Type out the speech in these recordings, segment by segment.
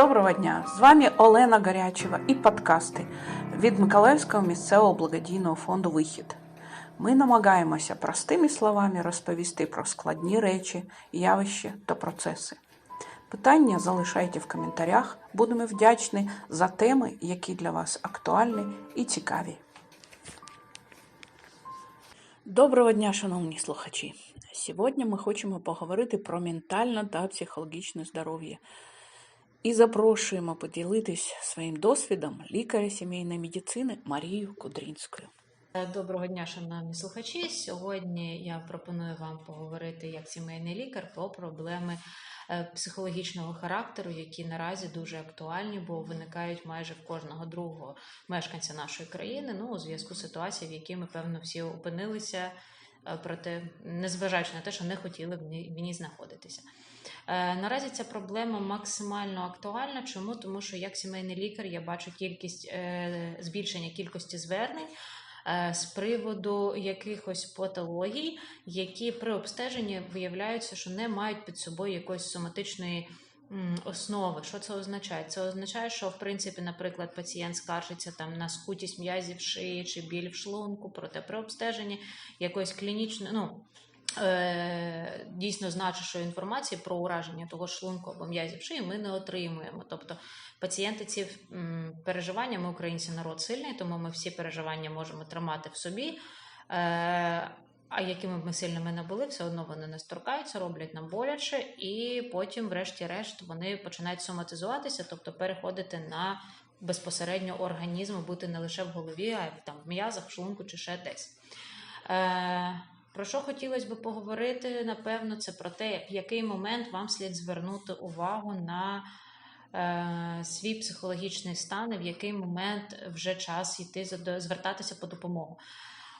Доброго дня! З вами Олена Гарячева і подкасти від Миколаївського місцевого благодійного фонду Вихід. Ми намагаємося простими словами розповісти про складні речі, явища та процеси. Питання залишайте в коментарях. Будемо вдячні за теми, які для вас актуальні і цікаві. Доброго дня, шановні слухачі! Сьогодні ми хочемо поговорити про ментальне та психологічне здоров'я і запрошуємо поділитись своїм досвідом лікаря сімейної медицини Марію Кудрінською. Доброго дня, шановні слухачі. Сьогодні я пропоную вам поговорити як сімейний лікар про проблеми е, психологічного характеру, які наразі дуже актуальні, бо виникають майже в кожного другого мешканця нашої країни. Ну, у зв'язку з ситуацією, в якій ми певно всі опинилися, проте незважаючи на те, що не хотіли в ній, знаходитися. Е, Наразі ця проблема максимально актуальна. Чому? Тому що як сімейний лікар я бачу кількість е, збільшення кількості звернень е, з приводу якихось патологій, які при обстеженні виявляються, що не мають під собою якоїсь соматичної основи. Що це означає? Це означає, що в принципі, наприклад, пацієнт скаржиться там на скутість м'язів шиї чи біль в шлунку, проте при обстеженні якоїсь клінічної, ну. е, Дійсно значущої інформації про ураження того шлунку або м'язів шиї ми не отримуємо. Тобто пацієнти ці переживання, ми українці народ сильний, тому ми всі переживання можемо тримати в собі. Е, а якими б ми сильними не були, все одно вони нас торкаються, роблять нам боляче, і потім, врешті-решт, вони починають соматизуватися, тобто переходити на безпосередньо організм, бути не лише в голові, а й там в м'язах, в шлунку чи ще десь. Е, про що хотілося б поговорити, напевно, це про те, в який момент вам слід звернути увагу на е, свій психологічний стан, і в який момент вже час йти звертатися по допомогу.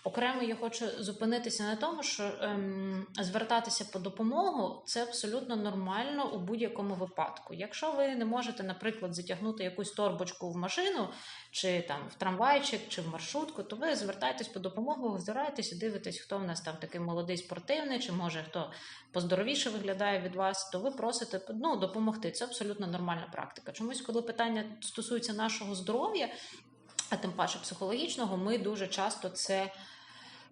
Окремо я хочу зупинитися на тому, що ем, звертатися по допомогу це абсолютно нормально у будь-якому випадку. Якщо ви не можете, наприклад, затягнути якусь торбочку в машину, чи там в трамвайчик, чи в маршрутку, то ви звертаєтесь по допомогу, озираєтесь і дивитесь, хто в нас там такий молодий спортивний, чи може хто поздоровіше виглядає від вас, то ви просите ну, допомогти. Це абсолютно нормальна практика. Чомусь, коли питання стосується нашого здоров'я, а тим паче психологічного, ми дуже часто це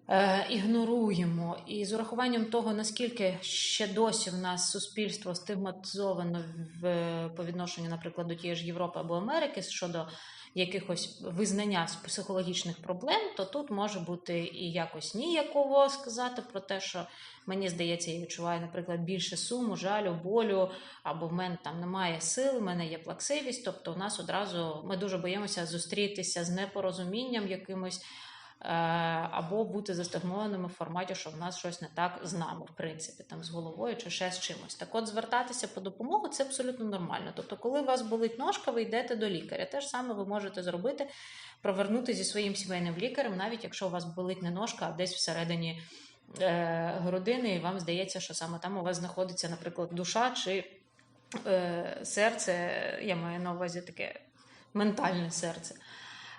е, ігноруємо. І з урахуванням того, наскільки ще досі в нас суспільство стигматизовано в, по відношенню, наприклад, до тієї ж Європи або Америки щодо якихось визнання з психологічних проблем, то тут може бути і якось ніяково сказати про те, що мені здається, я відчуваю, наприклад, більше суму, жалю, болю, або в мене там немає сил, в мене є плаксивість. Тобто, у нас одразу ми дуже боїмося зустрітися з непорозумінням якимось. Е, Або бути застигнованими в форматі, що в нас щось не так з нами, в принципі, там з головою чи ще з чимось. Так от звертатися по допомогу це абсолютно нормально. Тобто, коли у вас болить ножка, ви йдете до лікаря. Те ж саме ви можете зробити, провернути зі своїм сімейним лікарем, навіть якщо у вас болить не ножка, а десь всередині е, грудини, і вам здається, що саме там у вас знаходиться, наприклад, душа чи е, серце, я маю на увазі таке ментальне серце.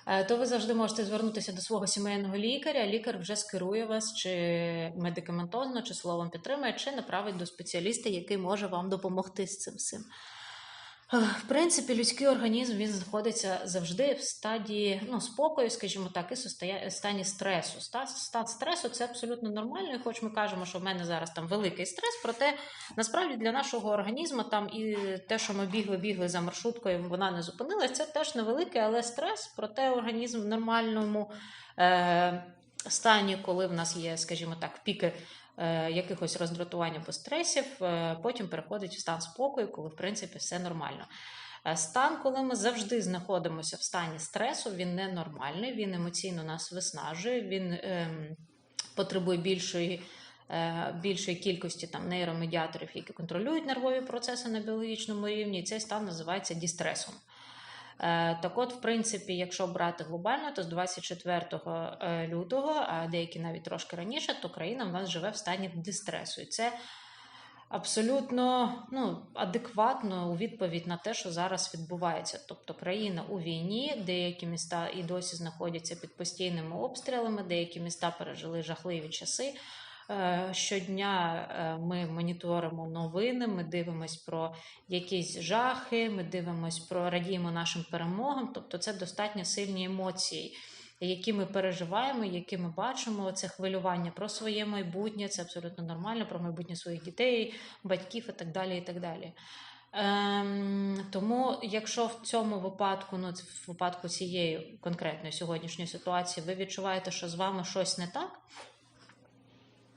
Е, То ви завжди можете звернутися до свого сімейного лікаря. Лікар вже скерує вас чи медикаментозно, чи словом підтримає, чи направить до спеціаліста, який може вам допомогти з цим всім. В принципі, людський організм він знаходиться завжди в стадії ну, спокою, скажімо так, і состоя- стані стресу. Стан, стресу це абсолютно нормально. І хоч ми кажемо, що в мене зараз там великий стрес, проте насправді для нашого організму там і те, що ми бігли, бігли за маршруткою, вона не зупинилась, це теж невеликий, але стрес, проте організм в нормальному е, стані, коли в нас є, скажімо так, піки якихось роздратування по стресів, е, потім переходить в стан спокою, коли в принципі все нормально. Е, Стан, коли ми завжди знаходимося в стані стресу, він ненормальний, він емоційно нас виснажує, він ем, потребує більшої, е, більшої кількості там, нейромедіаторів, які контролюють нервові процеси на біологічному рівні, і цей стан називається дістресом. Е, Так от, в принципі, якщо брати глобально, то з 24 е, лютого, а деякі навіть трошки раніше, то країна в нас живе в стані дистресу. І це абсолютно ну, адекватно у відповідь на те, що зараз відбувається. Тобто країна у війні, деякі міста і досі знаходяться під постійними обстрілами, деякі міста пережили жахливі часи. Е, Щодня е, ми моніторимо новини, ми дивимось про якісь жахи, ми дивимось про радіємо нашим перемогам. Тобто, це достатньо сильні емоції, які ми переживаємо, які ми бачимо. Це хвилювання про своє майбутнє, це абсолютно нормально, про майбутнє своїх дітей, батьків і так далі. І так далі. Ем, тому, якщо в цьому випадку, ну в випадку цієї конкретної сьогоднішньої ситуації, ви відчуваєте, що з вами щось не так,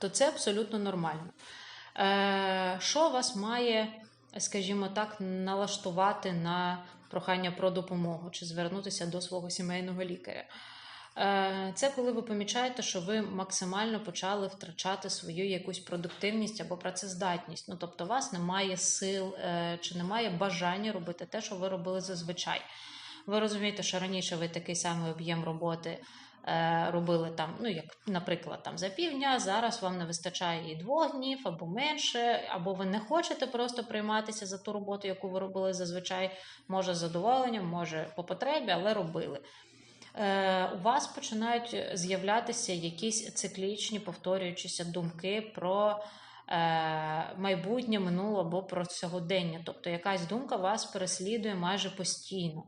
то це абсолютно нормально. Е, Що вас має, скажімо так, налаштувати на прохання про допомогу чи звернутися до свого сімейного лікаря? Е, Це коли ви помічаєте, що ви максимально почали втрачати свою якусь продуктивність або працездатність. Ну тобто, у вас немає сил е, чи немає бажання робити те, що ви робили зазвичай. Ви розумієте, що раніше ви такий самий об'єм роботи робили там, ну як, наприклад, там за півдня, зараз вам не вистачає і двох днів або менше, або ви не хочете просто прийматися за ту роботу, яку ви робили зазвичай, може з задоволенням, може по потребі, але робили. Е, У вас починають з'являтися якісь циклічні повторюючіся думки про е, майбутнє, минуле або про сьогодення. Тобто якась думка вас переслідує майже постійно.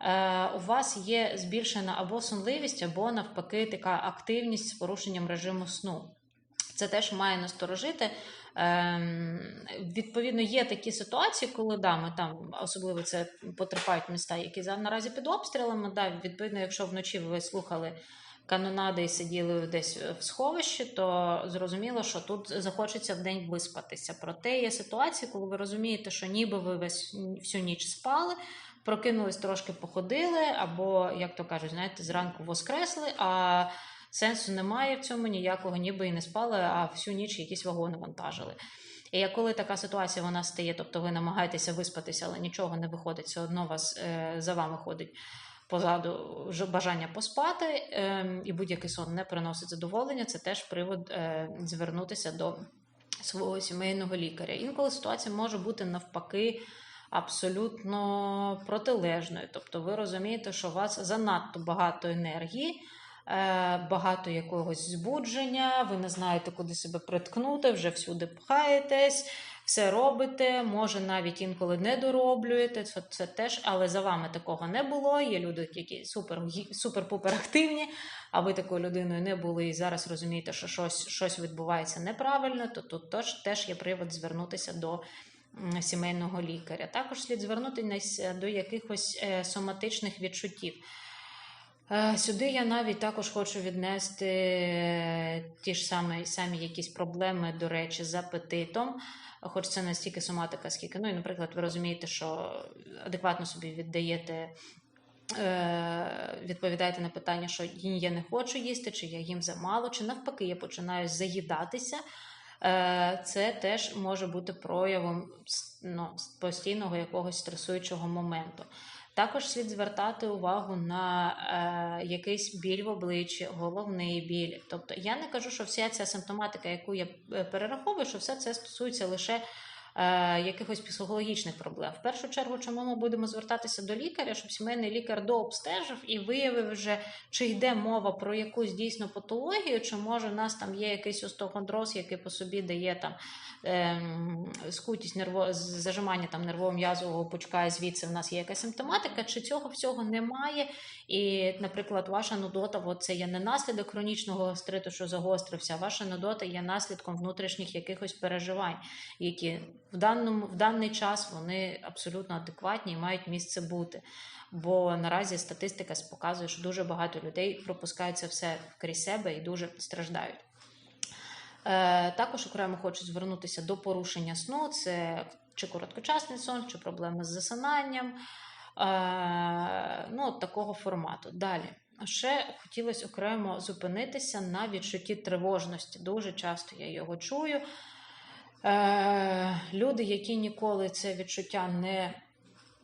Е, у вас є збільшена або сонливість, або навпаки, така активність з порушенням режиму сну. Це теж має насторожити. Ем, відповідно, є такі ситуації, коли да, ми там особливо це потерпають міста, які наразі під обстрілами. Да, відповідно, якщо вночі ви слухали канонади і сиділи десь в сховищі, то зрозуміло, що тут захочеться в день виспатися. Проте є ситуації, коли ви розумієте, що ніби ви весь всю ніч спали. Прокинулись трошки походили, або, як то кажуть, знаєте, зранку воскресли, а сенсу немає в цьому ніякого, ніби і не спали, а всю ніч якісь вагони вантажили. І коли така ситуація вона стає, тобто ви намагаєтеся виспатися, але нічого не виходить, все одно вас е, за вами ходить позаду бажання поспати, е, і будь-який сон не приносить задоволення, це теж привод е, звернутися до свого сімейного лікаря. Інколи ситуація може бути навпаки абсолютно протилежною. Тобто ви розумієте, що у вас занадто багато енергії. е, Багато якогось збудження, ви не знаєте, куди себе приткнути, вже всюди пхаєтесь, все робите, може навіть інколи не дороблюєте. Це, це теж, але за вами такого не було. Є люди, які супер, супер-пупер активні, а ви такою людиною не були і зараз розумієте, що щось, щось відбувається неправильно, то тут теж, є привод звернутися до сімейного лікаря. Також слід звернутися до якихось е, соматичних відчуттів. Е, Сюди я навіть також хочу віднести е, ті ж самі, самі якісь проблеми, до речі, з апетитом. Хоч це не стільки соматика, скільки, ну і, наприклад, ви розумієте, що адекватно собі віддаєте, відповідаєте на питання, що я не хочу їсти, чи я їм замало, чи навпаки, я починаю заїдатися. Е, Це теж може бути проявом ну, постійного якогось стресуючого моменту. Також слід звертати увагу на е, якийсь біль в обличчі, головний біль. Тобто я не кажу, що вся ця симптоматика, яку я е, перераховую, що все це стосується лише якихось психологічних проблем. В першу чергу, чому ми будемо звертатися до лікаря, щоб сімейний лікар дообстежив і виявив вже, чи йде мова про якусь дійсно патологію, чи може в нас там є якийсь остеохондроз, який по собі дає там ем, скутість нерво... зажимання там нервово-м'язового пучка, і звідси в нас є якась симптоматика, чи цього всього немає. І, наприклад, ваша нудота, от це є не наслідок хронічного гастриту, що загострився, ваша нудота є наслідком внутрішніх якихось переживань, які в даному в даний час вони абсолютно адекватні і мають місце бути. Бо наразі статистика показує, що дуже багато людей пропускають це все крізь себе і дуже страждають. Е, Також окремо хочу звернутися до порушення сну: це чи короткочасний сон, чи проблеми з засинанням. Е, Ну, от такого формату. Далі. Ще хотілося окремо зупинитися на відчутті тривожності. Дуже часто я його чую. Е, Люди, які ніколи це відчуття не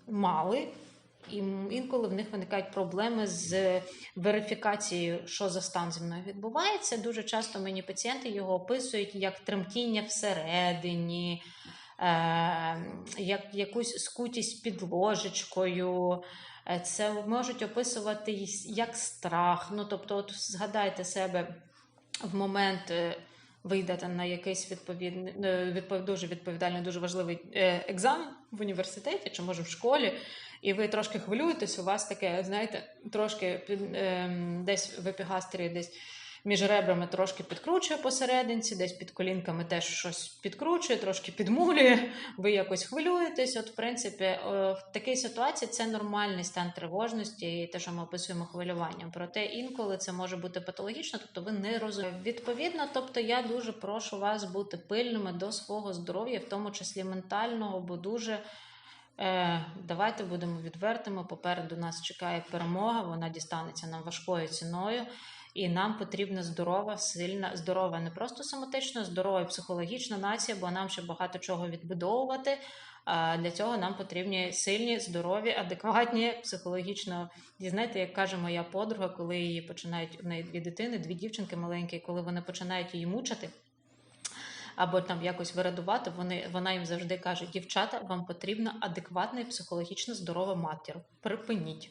мали, і інколи в них виникають проблеми з верифікацією, що за стан зі мною відбувається. Дуже часто мені пацієнти його описують як тремтіння всередині, е, як якусь скутість під ложечкою. Е, Це можуть описувати як страх. Ну, тобто, от згадайте себе в момент. Ви йдете на якийсь відповідний е, відпов- дуже відповідальний, дуже важливий е, екзамен в університеті чи може в школі, і ви трошки хвилюєтесь, у вас таке, знаєте, трошки під, ем, десь в епігастрі, десь між ребрами трошки підкручує посерединці, десь під колінками теж щось підкручує, трошки підмулює, ви якось хвилюєтесь. От, в принципі, е, в такій ситуації це нормальний стан тривожності і те, що ми описуємо хвилюванням. Проте інколи це може бути патологічно, тобто ви не розумієте. Відповідно, тобто я дуже прошу вас бути пильними до свого здоров'я, в тому числі ментального, бо дуже. Е, давайте будемо відвертими. Попереду нас чекає перемога. Вона дістанеться нам важкою ціною, і нам потрібна здорова, сильна, здорова, не просто соматично, здорова і психологічна нація, бо нам ще багато чого відбудовувати. А для цього нам потрібні сильні, здорові, адекватні, психологічно. І знаєте, як каже моя подруга, коли її починають в неї дві дитини, дві дівчинки маленькі, коли вони починають її мучити. Або там якось вирадувати, вони вона їм завжди каже: дівчата, вам потрібна адекватна і психологічно здорова матір. Припиніть.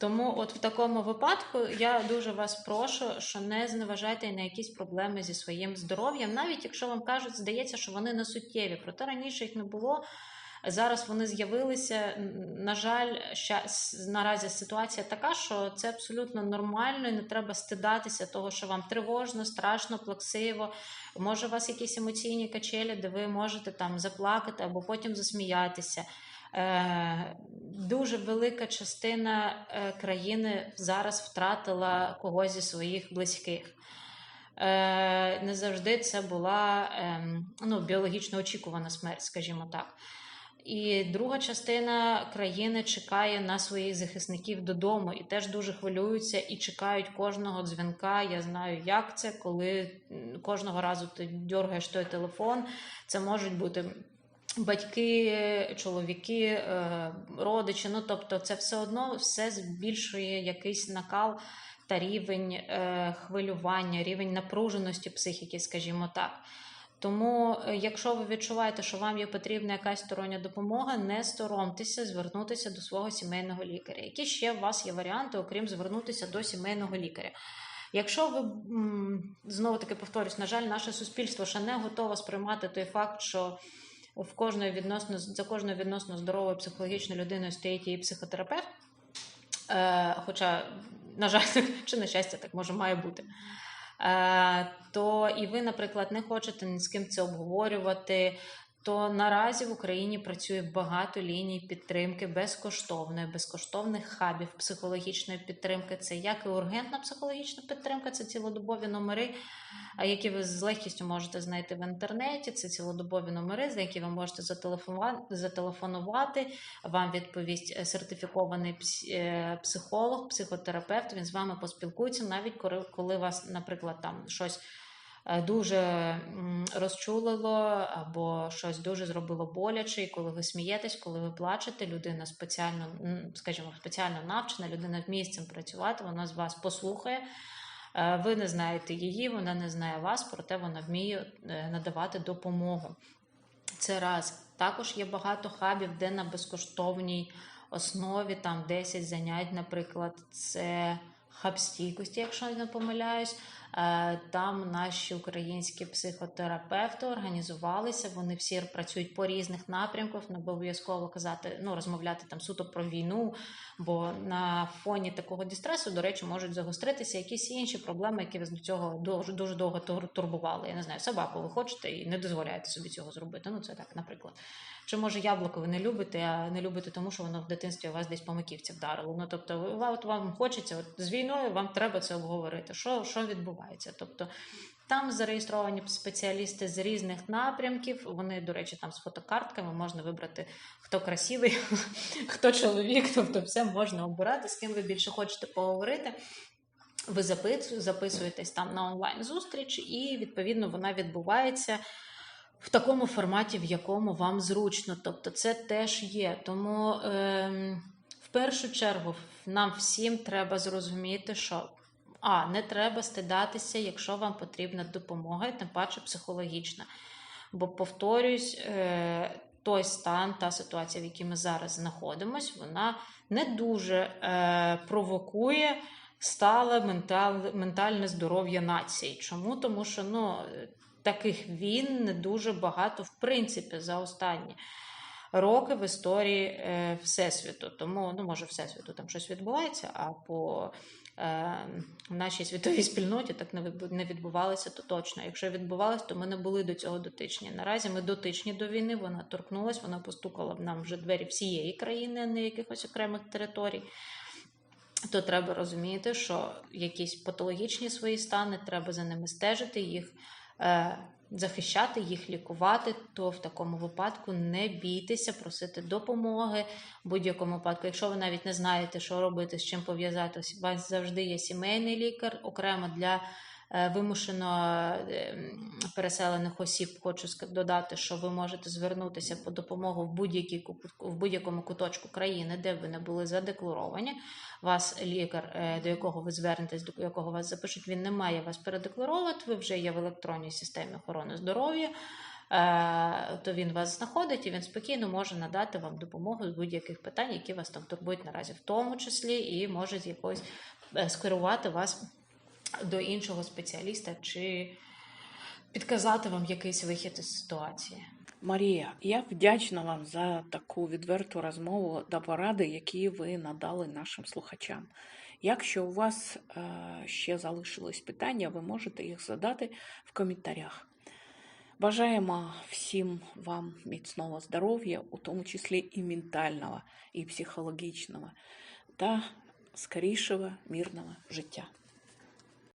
Тому, от в такому випадку, я дуже вас прошу, що не зневажайте на якісь проблеми зі своїм здоров'ям, навіть якщо вам кажуть, здається, що вони не суттєві. Проте раніше їх не було. Зараз вони з'явилися. На жаль, наразі ситуація така, що це абсолютно нормально, і не треба стидатися того, що вам тривожно, страшно, плаксиво. Може, у вас якісь емоційні качелі, де ви можете там заплакати або потім засміятися. Е, дуже велика частина е, країни зараз втратила когось зі своїх близьких. Е, не завжди це була ем, ну, біологічно очікувана смерть, скажімо так. І друга частина країни чекає на своїх захисників додому і теж дуже хвилюються і чекають кожного дзвінка. Я знаю, як це, коли кожного разу ти дергаєш той телефон. Це можуть бути батьки, чоловіки, е, родичі. Ну тобто, це все одно все збільшує якийсь накал та рівень е, хвилювання, рівень напруженості психіки, скажімо так. Тому, е, якщо ви відчуваєте, що вам є потрібна якась стороння допомога, не соромтеся звернутися до свого сімейного лікаря. Які ще у вас є варіанти, окрім звернутися до сімейного лікаря? Якщо ви знову таки повторюсь, на жаль, наше суспільство ще не готове сприймати той факт, що в кожної відносно за кожною відносно здоровою психологічною людиною стоїть її психотерапевт. Е, хоча, на жаль, чи на щастя, так може має бути. Е, то і ви, наприклад, не хочете ні з ким це обговорювати. То наразі в Україні працює багато ліній підтримки безкоштовної, безкоштовних хабів психологічної підтримки. Це як і ургентна психологічна підтримка, це цілодобові номери, які ви з легкістю можете знайти в інтернеті. Це цілодобові номери, за які ви можете зателефонувати. Вам відповість сертифікований е, психолог, психотерапевт. Він з вами поспілкується, навіть коли, коли вас, наприклад, там щось. Е, Дуже розчулило або щось дуже зробило боляче, і коли ви смієтесь, коли ви плачете, людина спеціально, скажімо, спеціально навчена, людина вміє з цим працювати, вона з вас послухає. Е, Ви не знаєте її, вона не знає вас, проте вона вміє е, надавати допомогу. Це раз. Також є багато хабів, де на безкоштовній основі там 10 занять, наприклад, це хаб стійкості, якщо я не помиляюсь. Е, Там наші українські психотерапевти організувалися. Вони всі працюють по різних напрямках. Не обов'язково казати, ну розмовляти там суто про війну, бо на фоні такого дистресу, до речі, можуть загостритися якісь інші проблеми, які вас до цього дуже дуже довго тур- турбували. Я не знаю, собаку ви хочете і не дозволяєте собі цього зробити. Ну це так, наприклад. Чи може яблуко ви не любите, а не любите тому, що воно в дитинстві у вас десь по маківці вдарило. Ну тобто, от вам хочеться, от з війною вам треба це обговорити. Що, що відбувається? Тобто там зареєстровані спеціалісти з різних напрямків. Вони, до речі, там з фотокартками можна вибрати хто красивий, хто чоловік. Тобто, все можна обирати, з ким ви більше хочете поговорити. Ви запис- записуєтесь там на онлайн зустріч, і відповідно вона відбувається в такому форматі, в якому вам зручно. Тобто, це теж є. Тому ем, в першу чергу нам всім треба зрозуміти, що а не треба стидатися, якщо вам потрібна допомога, і тим паче психологічна. Бо повторюсь, е, той стан, та ситуація, в якій ми зараз знаходимося, вона не дуже е, провокує стале ментальне здоров'я нації. Чому? Тому що ну, таких війн не дуже багато, в принципі, за останні роки в історії е, Всесвіту. Тому, ну, може, Всесвіту там щось відбувається, а по е, нашій світовій спільноті так не відбу- не відбувалося, то точно. Якщо відбувалося, то ми не були до цього дотичні. Наразі ми дотичні до війни, вона торкнулась, вона постукала в нам вже двері всієї країни, а не якихось окремих територій. То треба розуміти, що якісь патологічні свої стани, треба за ними стежити, їх е, захищати, їх лікувати. То в такому випадку не бійтеся, просити допомоги в будь-якому випадку. Якщо ви навіть не знаєте, що робити, з чим пов'язати, у вас завжди є сімейний лікар окремо для. Е, Вимушено е, переселених осіб хочу додати, що ви можете звернутися по допомогу в будь-якій в будь-якому куточку країни, де б ви не були задекларовані. Вас лікар, е, до якого ви звернетесь, до якого вас запишуть, він не має вас передекларовувати. Ви вже є в електронній системі охорони здоров'я. То він вас знаходить і він спокійно може надати вам допомогу з будь-яких питань, які вас там турбують наразі, в тому числі, і може з якоїсь скерувати вас до іншого спеціаліста чи підказати вам якийсь вихід із ситуації. Марія, я вдячна вам за таку відверту розмову та поради, які ви надали нашим слухачам. Якщо у вас е, ще залишились питання, ви можете їх задати в коментарях. Бажаємо всім вам міцного здоров'я, у тому числі і ментального, і психологічного, та скорішого мирного життя.